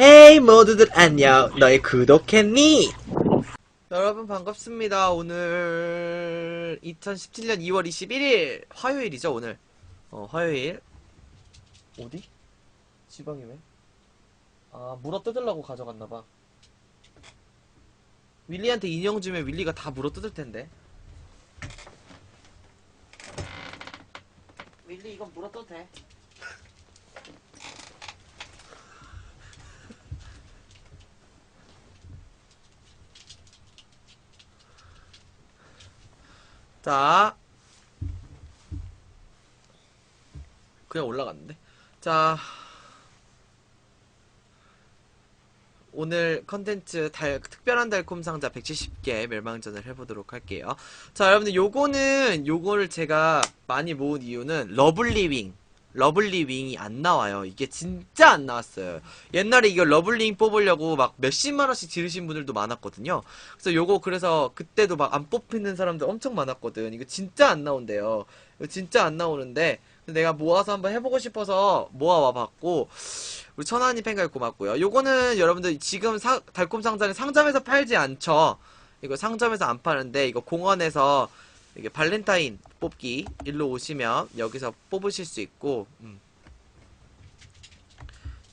헤이 모두들 안녕. 너희 구독했니? 여러분 반갑습니다. 오늘 2017년 2월 21일 화요일이죠 오늘? 어 화요일. 어디? 지방이 왜? 아 물어 뜯으려고 가져갔나봐. 윌리한테 인형 주면 윌리가 다 물어 뜯을 텐데. 윌리 이건 물어 뜯어도 돼 자. 그냥 올라갔는데. 자. 오늘 컨텐츠 달, 특별한 달콤 상자 170개 멸망전을 해보도록 할게요. 자, 여러분들 요거는, 요거를 제가 많이 모은 이유는 러블리윙. 러블리 윙이 안 나와요. 이게 진짜 안 나왔어요. 옛날에 이거 러블리 윙 뽑으려고 막 몇십만 원씩 지르신 분들도 많았거든요. 그래서 요거 그래서 그때도 막 안 뽑히는 사람들 엄청 많았거든. 이거 진짜 안 나온대요. 이거 진짜 안 나오는데 내가 모아서 한번 해보고 싶어서 모아와 봤고 우리 천안이 팬가일 고맙고요. 요거는 여러분들 지금 사- 달콤 상자는 상점에서 팔지 않죠. 이거 상점에서 안 파는데 이거 공원에서 이게 발렌타인 뽑기 일로 오시면 여기서 뽑으실 수 있고 음.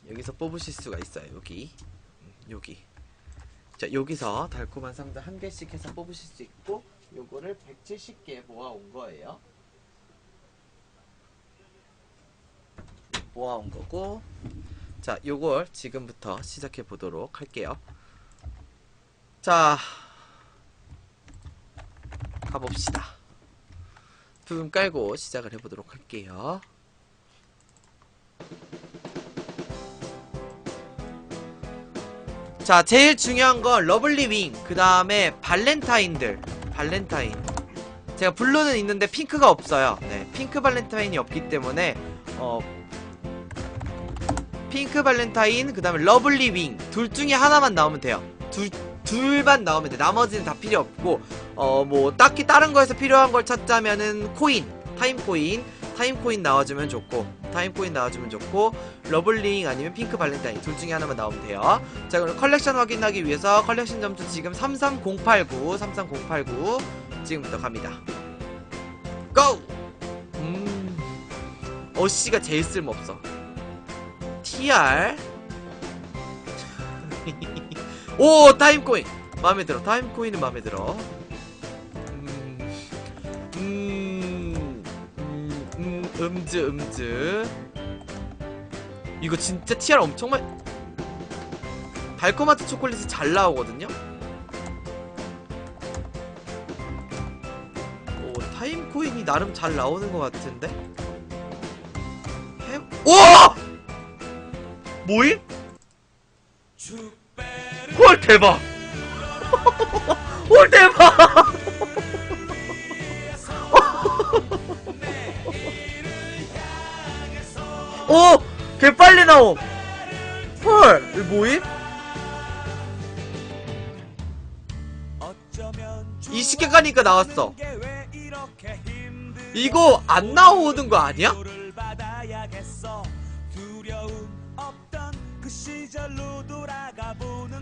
여기서 뽑으실 수가 있어요. 여기 음, 여기 자 여기서 달콤한 상자 한 개씩 해서 뽑으실 수 있고 요거를 170개 모아온 거예요. 모아온 거고 자 요걸 지금부터 시작해 보도록 할게요. 자 가봅시다. 부금 깔고 시작을 해보도록 할게요. 자, 제일 중요한 건 러블리 윙, 그 다음에 발렌타인들. 발렌타인. 제가 블루는 있는데 핑크가 없어요. 네, 핑크 발렌타인이 없기 때문에, 어, 핑크 발렌타인, 그 다음에 러블리 윙. 둘 중에 하나만 나오면 돼요. 둘, 둘만 나오면 돼. 나머지는 다 필요 없고, 어, 뭐, 딱히 다른 거에서 필요한 걸 찾자면은 코인, 타임 코인, 타임 코인 나와주면 좋고, 타임 코인 나와주면 좋고, 러블링 아니면 핑크 발렌타인 둘 중에 하나만 나오면 돼요. 자, 그럼 컬렉션 확인하기 위해서 컬렉션 점수 지금 33089, 33089 지금부터 갑니다. 고! 음, 어씨가 제일 쓸모없어. TR. 오, 타임 코인. 마음에 들어. 타임 코인은 마음에 들어. 음즈, 음즈. 이거 진짜 TR 엄청 많이 달콤하트 초콜릿이 잘 나오거든요? 오 타임 코인이 나름 잘 나오는 것 같은데? 해... 오! 뭐임? 헐 대박! 헐 대박! 오! 개 빨리 나옴. 헐, 이거 뭐임? 20개 가니까 나왔어. 이거 안 나오는 거 아니야?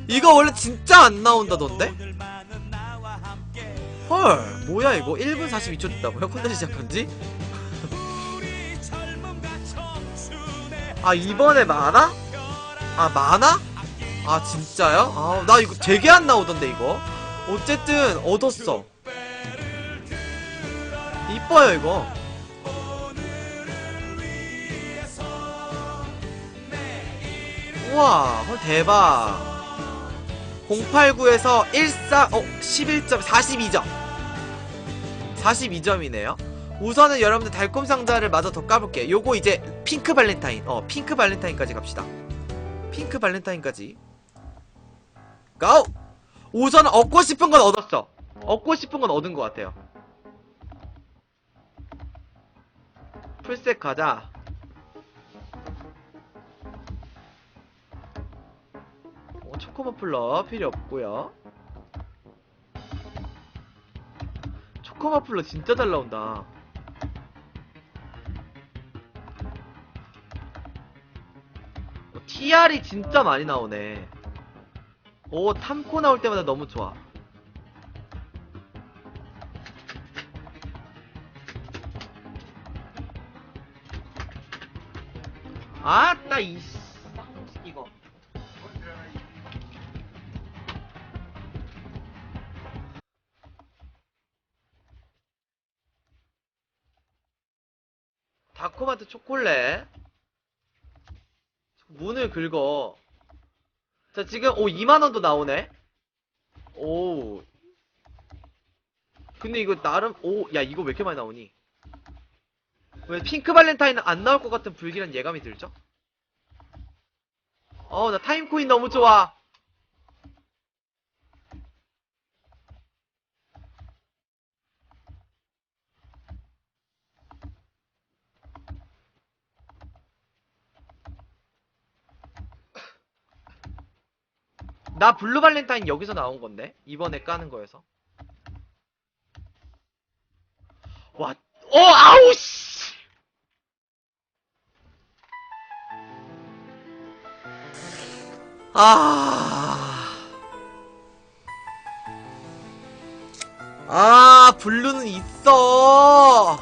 이거 원래 진짜 안 나온다던데? 헐, 뭐야 이거? 1분 42초 됐다고요? 콘텐츠 시작한지? 아 이번에 많아? 아 많아? 아 진짜요? 아 나 이거 되게 안 나오던데 이거 어쨌든 얻었어 이뻐요 이거 우와 헐 대박 089에서 14, 어, 11점, 42점. 42점이네요. 우선은 여러분들 달콤 상자를 마저 더 까볼게요. 요거 이제 핑크 발렌타인. 어, 핑크 발렌타인까지 갑시다. 핑크 발렌타인까지. 고! 우선 얻고 싶은 건 얻었어. 얻고 싶은 건 얻은 것 같아요. 풀셋 가자. 어, 초코머플러 필요 없고요. 초코머플러 진짜 잘 나온다. PR이 진짜 많이 나오네. 오, 탐코 나올 때마다 너무 좋아. 아따, 이, 쌍놈식 이거. 다코마트 초콜릿. 문을 긁어. 자, 지금, 오, 2만원도 나오네? 오. 근데 이거 나름, 오, 야, 이거 왜 이렇게 많이 나오니? 왜 핑크 발렌타인은 안 나올 것 같은 불길한 예감이 들죠? 어, 나 타임코인 너무 좋아. 나 블루 발렌타인 여기서 나온 건데? 이번에 까는 거여서. 와, 어, 아우, 씨! 아. 아, 블루는 있어!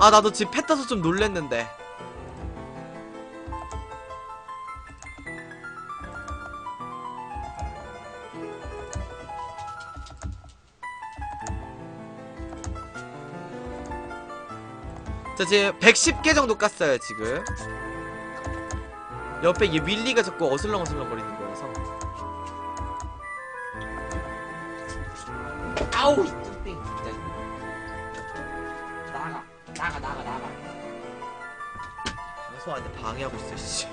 아, 나도 지금 패 떠서 좀 놀랬는데. 자, 지금 110개 정도 깠어요, 지금. 옆에 이 윌리가 자꾸 어슬렁어슬렁 거리는 거라서. 아우, 이. 나가, 나가, 나가, 나가. 방송한테 방해하고 있어, 씨.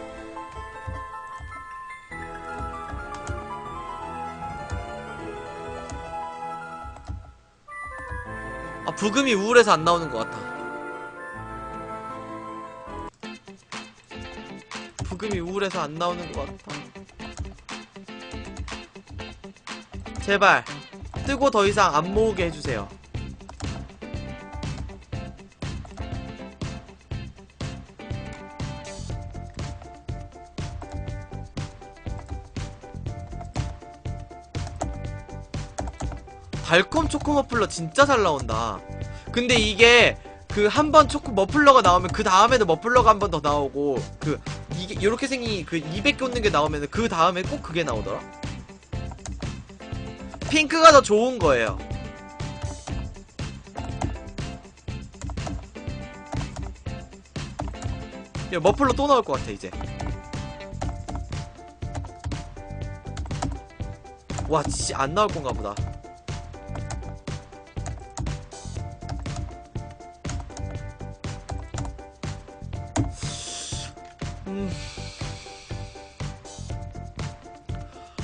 아, 부금이 우울해서 안 나오는 것 같아. 부금이 우울해서 안 나오는 것 같아. 제발 뜨고 더 이상 안 모으게 해주세요. 달콤 초코 머플러 진짜 잘 나온다. 근데 이게 그 한 번 초코 머플러가 나오면 그 다음에도 머플러가 한 번 더 나오고 그 이게 이렇게 생긴 그 200개 꽂는 게 나오면 그 다음에 꼭 그게 나오더라. 핑크가 더 좋은 거예요. 야, 머플러 또 나올 것 같아 이제. 와, 진짜 안 나올 건가 보다.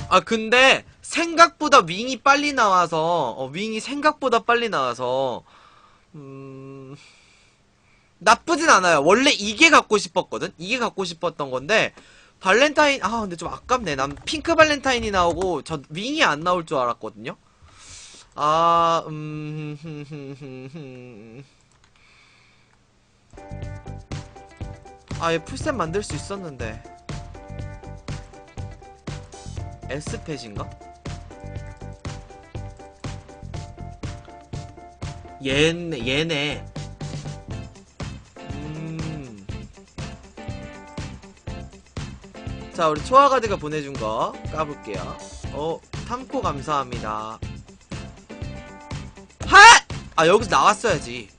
아 근데 생각보다 윙이 빨리 나와서 어, 윙이 생각보다 빨리 나와서 음 나쁘진 않아요. 원래 이게 갖고 싶었거든. 이게 갖고 싶었던 건데 발렌타인 아 근데 좀 아깝네. 난 핑크 발렌타인이 나오고 저 윙이 안 나올 줄 알았거든요. 아 음. 아얘 풀셋 만들 수 있었는데 S펫인가? 얘네 얘네 음. 자 우리 초아가드가 보내준 거 까볼게요 어 탐코 감사합니다 하! 아 여기서 나왔어야지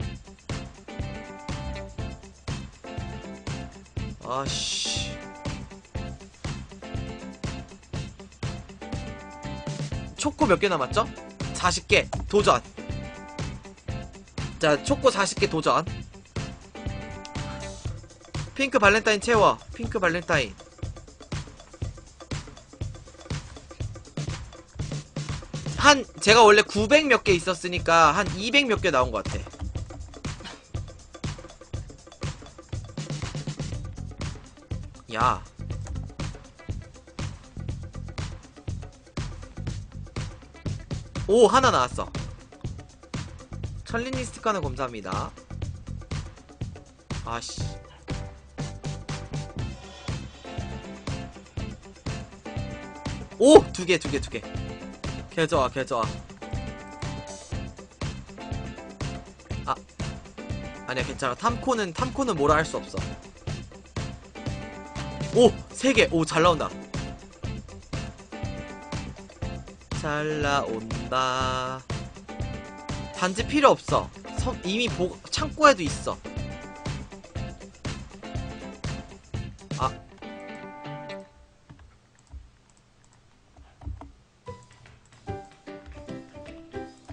아씨. 초코 몇 개 남았죠? 40개 도전. 자, 초코 40개 도전. 핑크 발렌타인 채워. 핑크 발렌타인. 한 제가 원래 900 몇 개 있었으니까 한 200 몇 개 나온 것 같아. 야. 오 하나 나왔어 천리니 스티커는 검사합니다 아씨 오! 두 개, 두 개, 두 개. 개 좋아, 개 좋아. 아. 아니야, 괜찮아. 탐코는, 탐코는 뭐라 할 수 없어. 오! 세 개! 오, 잘 나온다. 잘 나온다. 단지 필요 없어. 선- 이미 보, 창고에도 있어. 아.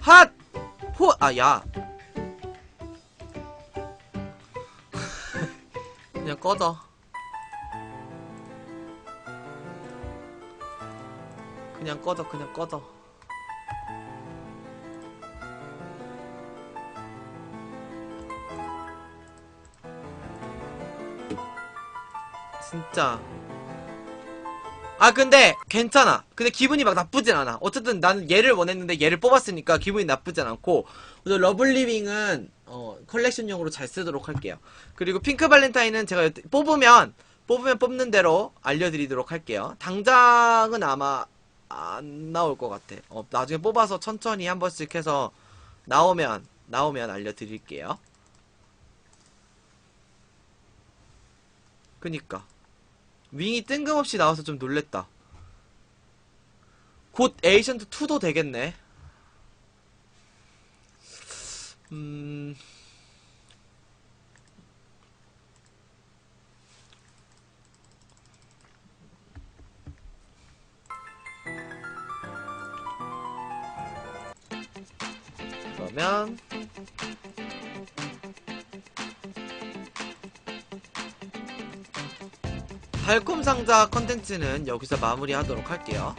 핫! 포, 아, 야. 그냥 꺼져. 그냥 꺼져, 그냥 꺼져. 진짜. 아, 근데, 괜찮아. 근데 기분이 막 나쁘진 않아. 어쨌든 나는 얘를 원했는데 얘를 뽑았으니까 기분이 나쁘진 않고. 그래서 러블리윙은, 어, 컬렉션용으로 잘 쓰도록 할게요. 그리고 핑크 발렌타인은 제가 뽑으면, 뽑으면 뽑는 대로 알려드리도록 할게요. 당장은 아마 안 나올 것 같아. 어, 나중에 뽑아서 천천히 한 번씩 해서 나오면, 나오면 알려드릴게요. 그니까. 윙이 뜬금없이 나와서 좀 놀랬다. 곧 에이션트 2도 되겠네. 음. 그러면 달콤 상자 컨텐츠는 여기서 마무리하도록 할게요.